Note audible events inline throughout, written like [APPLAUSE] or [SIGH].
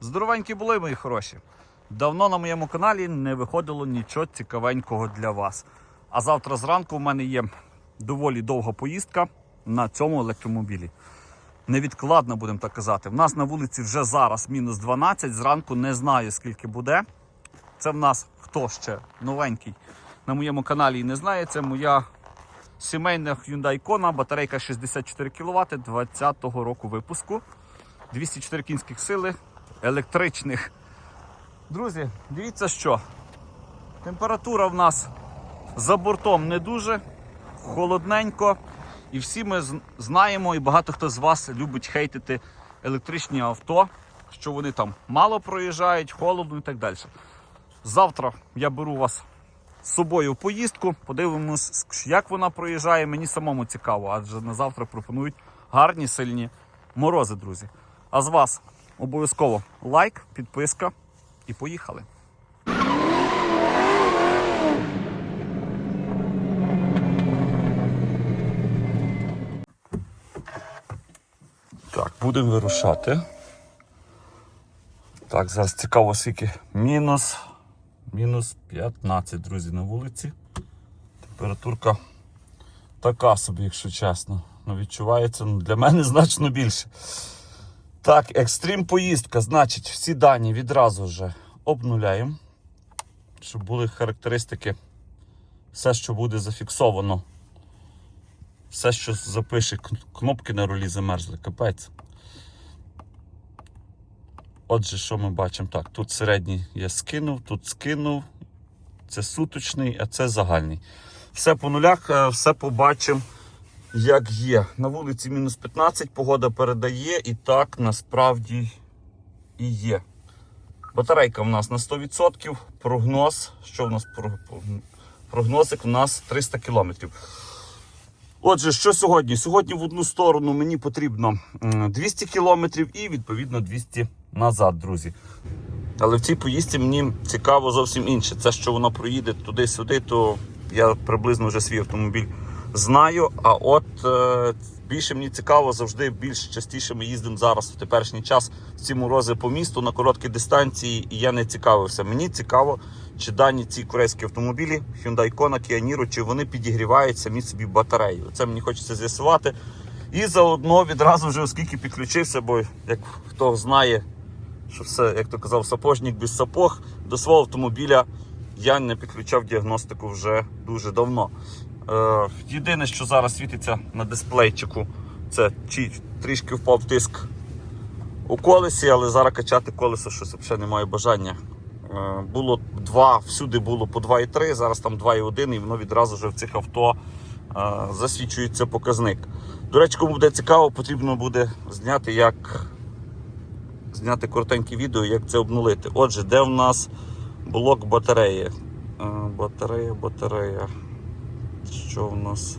Здоровенькі були, мої хороші. Давно на моєму каналі не виходило нічого цікавенького для вас. А завтра зранку в мене є доволі довга поїздка на цьому електромобілі. Невідкладно, будемо так казати. В нас на вулиці вже зараз мінус 12. Зранку не знаю, скільки буде. Це в нас хто ще новенький на моєму каналі і не знає. Це моя сімейна Hyundai Kona, батарейка 64 кВт 20-го року випуску. 204 кінських сили, електричних. Друзі, дивіться що. Температура в нас за бортом не дуже, холодненько. І всі ми знаємо, і багато хто з вас любить хейтити електричні авто, що вони там мало проїжджають, холодно і так далі. Завтра я беру вас з собою в поїздку, подивимось, як вона проїжджає. Мені самому цікаво, адже на завтра пропонують гарні сильні морози, друзі. А з вас обов'язково лайк, підписка і поїхали. Так, будемо вирушати. Так, зараз цікаво, скільки мінус. Мінус 15, друзі, на вулиці. Температурка така собі, якщо чесно. Ну, відчувається ну, для мене [LAUGHS] значно більше. Так, екстрім поїздка, значить, всі дані відразу вже обнуляємо, щоб були характеристики. Все, що буде зафіксовано. Все, що запише, кнопки на рулі замерзли, капець. Отже, що ми бачимо? Так, тут середній я скинув, тут скинув. Це суточний, а це загальний. Все по нулях, е, все побачимо, як є. На вулиці мінус 15, погода передає, і так насправді і є. Батарейка в нас на 100%, прогноз. Що в нас про- про- прогнозик? У нас 300 кілометрів. Отже, що сьогодні? Сьогодні в одну сторону мені потрібно 200 кілометрів і відповідно 200 назад, друзі. Але в цій поїздці мені цікаво зовсім інше. Це що вона проїде туди-сюди, то я приблизно вже свій автомобіль знаю. А от е, більше мені цікаво завжди більш частіше ми їздимо зараз в теперішній час в ці морози по місту на короткі дистанції, і я не цікавився. Мені цікаво, чи дані ці корейські автомобілі Hyundai Kona, Kia Niro, чи вони підігрівають самі собі батарею. Це мені хочеться з'ясувати. І заодно відразу вже, оскільки підключився, бо як хто знає, що все, як то казав, сапожник без сапог, до свого автомобіля я не підключав діагностику вже дуже давно. Е, єдине, що зараз світиться на дисплейчику, це чи трішки впав тиск у колесі, але зараз качати колесо щось взагалі немає бажання. Е, було 2, всюди було по 2,3, зараз там 2,1 і воно відразу вже в цих авто е, засвічується показник. До речі, кому буде цікаво, потрібно буде зняти, як зняти коротеньке відео, як це обнулити. Отже, де в нас блок батареї? Батарея, батарея. Що в нас?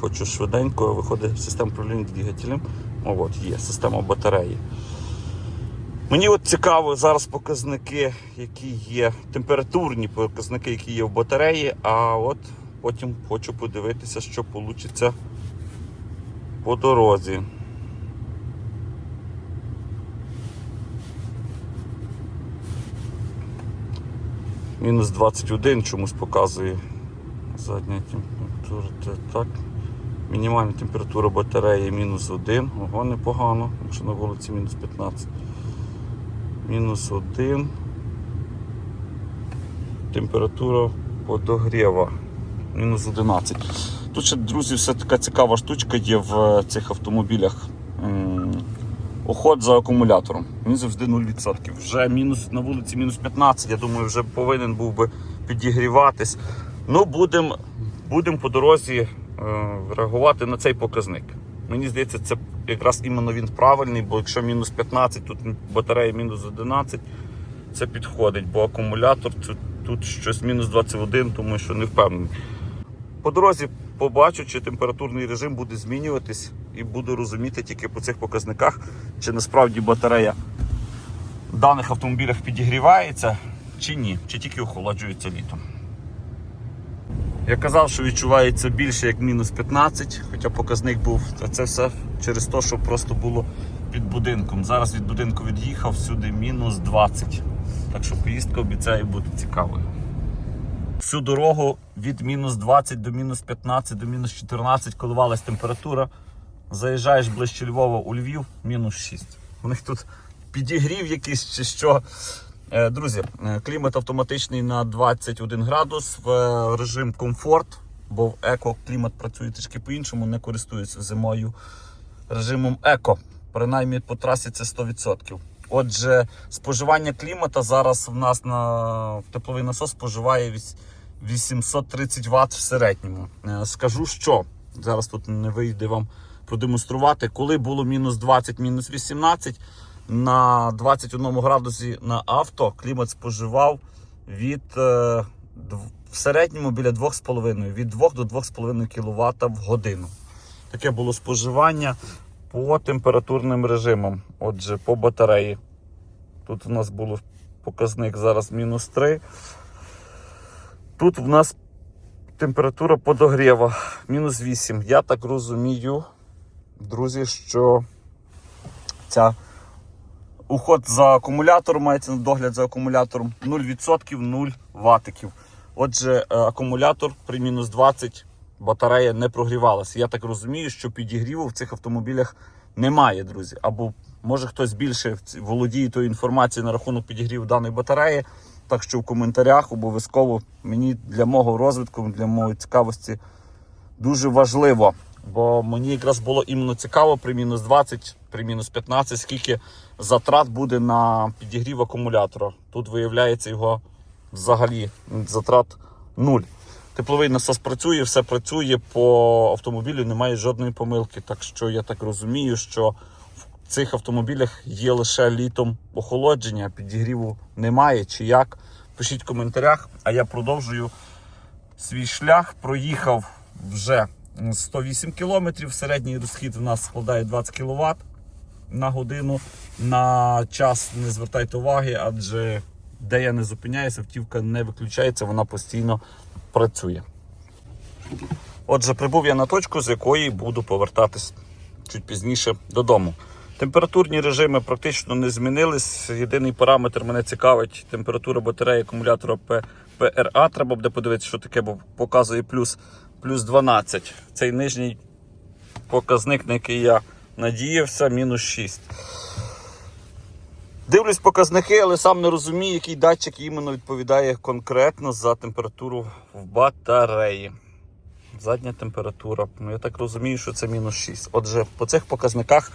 Хочу швиденько, виходить система управління двигателем. О, от є система батареї. Мені от цікаво зараз показники, які є, температурні показники, які є в батареї, а от потім хочу подивитися, що вийде по дорозі. Мінус 21 чомусь показує задня температура. Так. Мінімальна температура батареї мінус 1. Ого, непогано, якщо на вулиці мінус 15. Мінус 1. Температура подогрєва. Мінус 11. Тут ще, друзі, все така цікава штучка є в е, цих автомобілях. Уход за акумулятором. Він завжди 0%. Вже мінус на вулиці мінус 15, я думаю, вже повинен був би підігріватись. Ну, будемо будем по дорозі е, реагувати на цей показник. Мені здається, це якраз іменно він правильний, бо якщо мінус 15, тут батарея мінус 11, це підходить, бо акумулятор тут, тут щось мінус 21, тому що не впевнений. По дорозі побачу, чи температурний режим буде змінюватись, і буду розуміти тільки по цих показниках, чи насправді батарея в даних автомобілях підігрівається, чи ні, чи тільки охолоджується літом. Я казав, що відчувається більше як мінус 15, хоча показник був, а це все через те, що просто було під будинком. Зараз від будинку від'їхав всюди мінус 20. Так що поїздка обіцяє бути цікавою. Всю дорогу від мінус 20 до мінус 15 до мінус 14 коливалась температура. Заїжджаєш ближче Львова у Львів, мінус 6. У них тут підігрів якийсь чи що. Е, Друзі, е, клімат автоматичний на 21 градус в е, режим комфорт, бо в еко клімат працює трішки по-іншому, не користуються зимою режимом еко. Принаймні по трасі це 100%. Отже, споживання клімата зараз в нас на тепловий насос споживає 830 Вт в середньому. Скажу, що зараз тут не вийде вам продемонструвати, коли було мінус 20, мінус 18, на 21 градусі на авто клімат споживав від е, в середньому біля 2,5, від 2 до 2,5 кВт в годину. Таке було споживання по температурним режимам. Отже, по батареї. Тут у нас було показник зараз мінус 3. Тут в нас температура подогріва мінус 8. Я так розумію, друзі, що ця уход за акумулятором, мається на догляд за акумулятором 0%, 0 ватиків. Отже, е, акумулятор при мінус 20 батарея не прогрівалася. Я так розумію, що підігріву в цих автомобілях немає, друзі. Або може хтось більше володіє тою інформацією на рахунок підігріву даної батареї. Так що в коментарях обов'язково мені для мого розвитку, для моєї цікавості дуже важливо. Бо мені якраз було іменно цікаво при мінус 20, при мінус 15, скільки затрат буде на підігрів акумулятора. Тут виявляється його взагалі затрат нуль. Тепловий насос працює, все працює по автомобілю, немає жодної помилки. Так що я так розумію, що в цих автомобілях є лише літом охолодження, підігріву немає чи як. Пишіть в коментарях, а я продовжую свій шлях. Проїхав вже 108 кілометрів. Середній розхід у нас складає 20 кВт на годину. На час не звертайте уваги, адже де я не зупиняюся, автівка не виключається, вона постійно працює. Отже, прибув я на точку, з якої буду повертатись чуть пізніше додому. Температурні режими практично не змінились. Єдиний параметр мене цікавить температура батареї акумулятора ПРА. Треба буде подивитися, що таке, бо показує плюс, плюс 12. Цей нижній показник, на який я надіявся, мінус 6. Дивлюсь показники, але сам не розумію, який датчик іменно відповідає конкретно за температуру в батареї. Задня температура. Ну, я так розумію, що це мінус 6. Отже, по цих показниках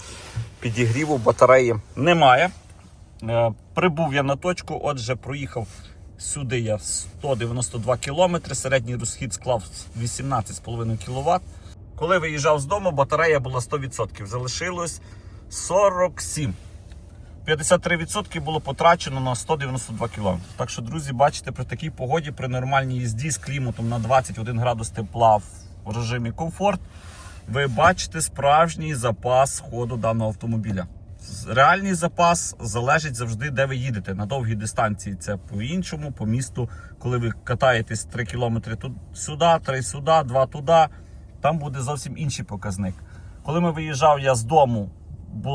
підігріву батареї немає. Е, Прибув я на точку, отже, проїхав сюди я 192 км, середній розхід склав 18,5 кВт. Коли виїжджав з дому, батарея була 100%. Залишилось 47. 53% було потрачено на 192 км. Так що, друзі, бачите, при такій погоді, при нормальній їзді з кліматом на 21 градус тепла в режимі комфорт, ви бачите справжній запас ходу даного автомобіля. Реальний запас залежить завжди, де ви їдете. На довгій дистанції це по-іншому, по місту, коли ви катаєтесь 3 км сюди, 3 сюди, 2 туди, там буде зовсім інший показник. Коли ми виїжджав я з дому,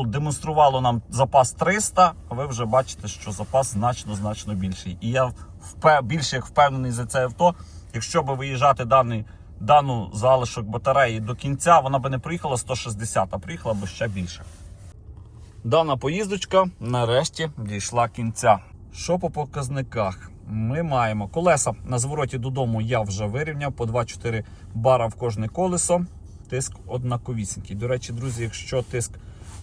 демонструвало нам запас 300, а ви вже бачите, що запас значно значно більший. І я впе- більше як впевнений за це авто. Якщо би виїжджати даний, дану залишок батареї до кінця, вона би не приїхала 160, а приїхала би ще більше. Дана поїздочка нарешті дійшла кінця. Що по показниках? Ми маємо колеса на звороті додому. Я вже вирівняв по 2-4 бара в кожне колесо. Тиск однаковісінький. До речі, друзі, якщо тиск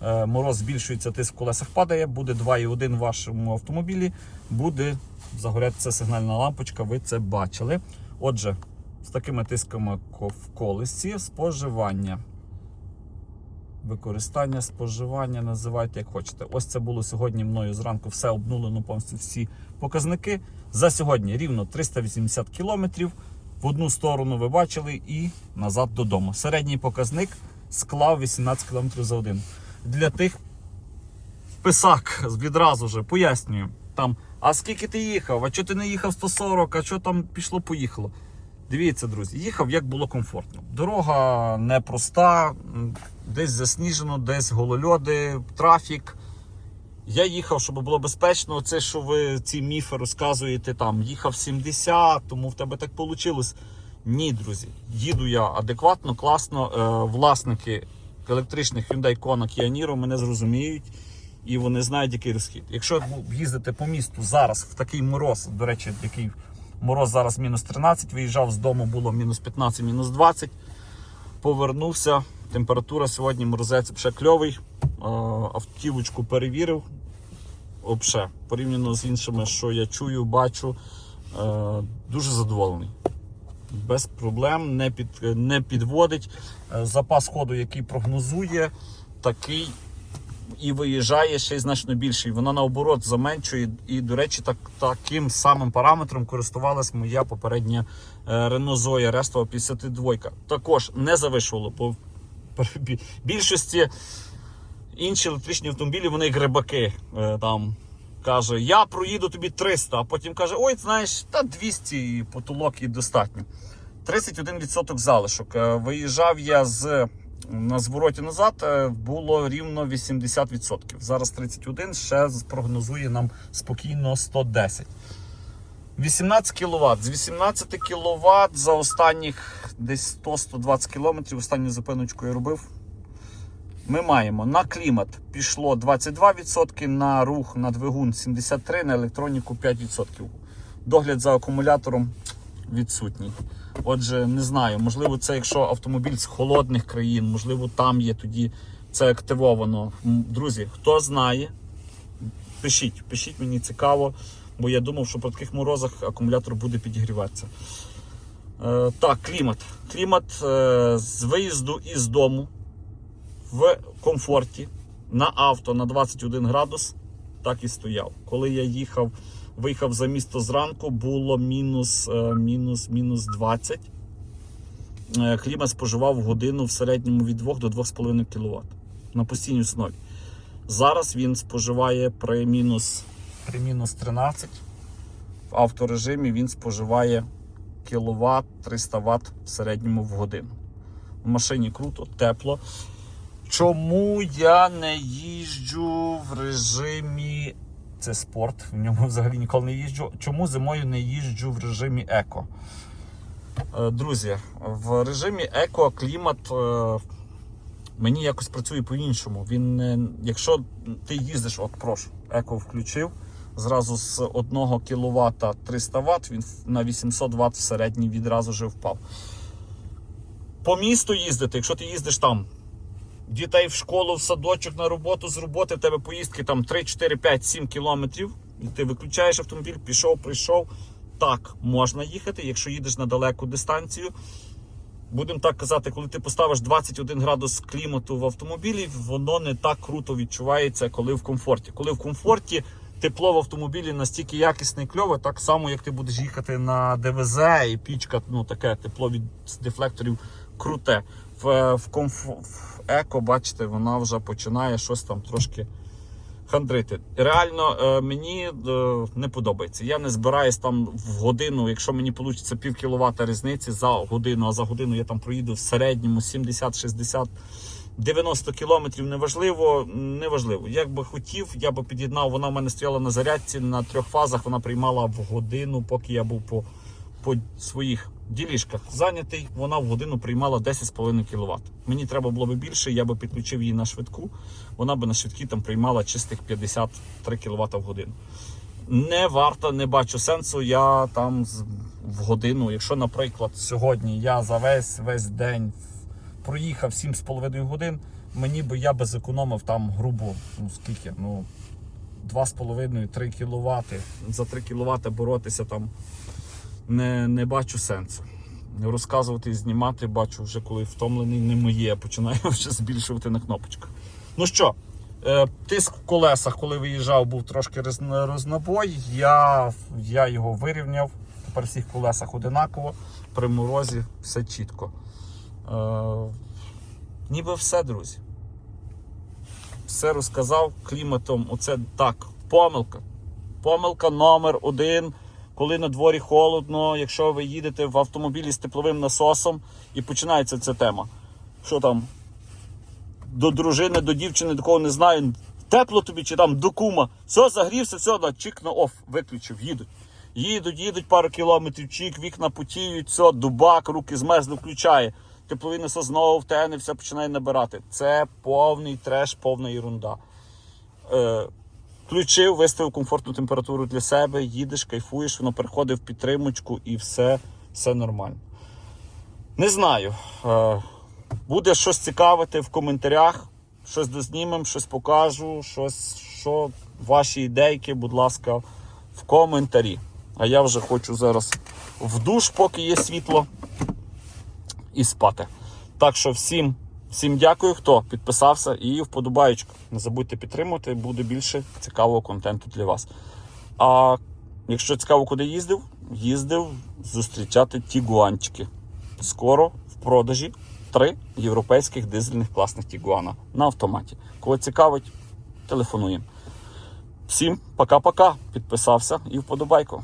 е, мороз збільшується, тиск в колесах падає, буде 2,1 в вашому автомобілі, буде загорятися сигнальна лампочка. Ви це бачили. Отже, з такими тисками в колесі споживання використання, споживання, називайте як хочете. Ось це було сьогодні мною зранку. Все обнулено повністю всі показники. За сьогодні рівно 380 кілометрів. В одну сторону ви бачили і назад додому. Середній показник склав 18 км за один. Для тих писак відразу вже пояснюю. Там, а скільки ти їхав? А чого ти не їхав 140, а що там пішло-поїхало? Дивіться, друзі, їхав як було комфортно. Дорога непроста, десь засніжено, десь голольоди, трафік. Я їхав, щоб було безпечно. Це, що ви ці міфи розказуєте, там їхав 70, тому в тебе так вийшло. Ні, друзі, їду я адекватно, класно. Е, власники електричних Hyundai Kona Kia мене зрозуміють і вони знають, який розхід. Якщо їздити по місту зараз в такий мороз, до речі, який мороз зараз мінус 13, виїжджав з дому, було мінус 15, мінус 20. Повернувся. Температура сьогодні морозець ще кльовий. Автівочку перевірив. Обше, порівняно з іншими, що я чую, бачу, е, дуже задоволений. Без проблем, не, під, не підводить. Е, Запас ходу, який прогнозує, такий і виїжджає ще й значно більший. Вона наоборот заменшує. І, до речі, так, таким самим параметром користувалась моя попередня е, Renault Zoe Restova 52. Також не завишувало, бо в більшості інші електричні автомобілі, вони як рибаки. Е, Там каже, я проїду тобі 300, а потім каже, ой, знаєш, та 200 і потолок і достатньо. 31% залишок. Е, Виїжджав я з на звороті назад, е, було рівно 80%. Зараз 31, ще прогнозує нам спокійно 110. 18 кВт. З 18 кВт за останніх десь 100-120 км, останню зупиночку я робив. Ми маємо на клімат пішло 22%, на рух на двигун 73%, на електроніку 5%. Догляд за акумулятором відсутній. Отже, не знаю, можливо, це якщо автомобіль з холодних країн, можливо, там є тоді це активовано. Друзі, хто знає, пишіть, пишіть, мені цікаво, бо я думав, що при таких морозах акумулятор буде підігріватися. Е, так, клімат. Клімат е, з виїзду із дому в комфорті на авто на 21 градус так і стояв. Коли я їхав, виїхав за місто зранку, було мінус, е, мінус, мінус 20. Е, Клімат споживав в годину в середньому від 2 до 2,5 кВт на постійній основі. Зараз він споживає при мінус, при мінус 13. В авторежимі він споживає кВт 300 Вт в середньому в годину. В машині круто, тепло. Чому я не їжджу в режимі. Це спорт, в ньому взагалі ніколи не їжджу. Чому зимою не їжджу в режимі еко? Е, Друзі, в режимі еко клімат е, мені якось працює по-іншому. Він якщо ти їздиш, от прошу, еко включив, зразу з 1 кВт 300 Вт, він на 800 Вт в середній відразу вже впав. По місту їздити, якщо ти їздиш там дітей в школу, в садочок, на роботу, з роботи, в тебе поїздки там 3, 4, 5, 7 кілометрів, і ти виключаєш автомобіль, пішов, прийшов. Так, можна їхати, якщо їдеш на далеку дистанцію. Будемо так казати, коли ти поставиш 21 градус клімату в автомобілі, воно не так круто відчувається, коли в комфорті. Коли в комфорті тепло в автомобілі настільки якісне і кльове, так само, як ти будеш їхати на ДВЗ і пічка, ну таке тепло від дефлекторів круте. В, в, комф... в еко, бачите, вона вже починає щось там трошки хандрити. Реально е, мені е, не подобається. Я не збираюсь там в годину, якщо мені вийде пів кіловата різниці за годину, а за годину я там проїду в середньому 70-60. 90 кілометрів неважливо, неважливо. Як би хотів, я би під'єднав. Вона в мене стояла на зарядці на трьох фазах. Вона приймала в годину, поки я був по, по своїх ділішках зайнятий. Вона в годину приймала 10,5 кВт. Мені треба було би більше, я би підключив її на швидку. Вона би на швидкі там приймала чистих 53 кВт в годину. Не варто, не бачу сенсу. Я там в годину. Якщо, наприклад, сьогодні я за весь весь день проїхав 7,5 годин, мені би я би зекономив там грубо, ну скільки, ну 2,5-3 кВт. За 3 кВт боротися там не, не бачу сенсу. Розказувати і знімати, бачу вже коли втомлений, не моє, починаю [LAUGHS] вже збільшувати на кнопочках. Ну що, е, тиск в колесах, коли виїжджав, був трошки рознобой. Я, я його вирівняв. Тепер всіх колесах одинаково. При морозі все чітко. Е, ніби все, друзі. Все розказав кліматом. Оце так. Помилка. Помилка номер один. Коли на дворі холодно, якщо ви їдете в автомобілі з тепловим насосом, і починається ця тема. Що там? До дружини, до дівчини, до кого не знаю, тепло тобі чи там до кума. Все, загрівся, все, да, чик на оф, виключив, їдуть. Їдуть, їдуть пару кілометрів, чик, вікна потіють, все, дубак, руки змерзли, включає. Тепловий насос знову втягне, все починає набирати. Це повний треш, повна ерунда. Е, включив, виставив комфортну температуру для себе, їдеш, кайфуєш, воно переходить в підтримочку і все, все нормально. Не знаю. Е, буде щось цікавити в коментарях. Щось дознімем, щось покажу, щось, що ваші ідейки, будь ласка, в коментарі. А я вже хочу зараз в душ, поки є світло, і спати. Так що всім, всім дякую, хто підписався і вподобаєчку. Не забудьте підтримувати, буде більше цікавого контенту для вас. А якщо цікаво, куди їздив, їздив зустрічати тігуанчики. Скоро в продажі три європейських дизельних класних тігуана на автоматі. Кого цікавить, телефонуємо. Всім пока-пока. Підписався і вподобайку.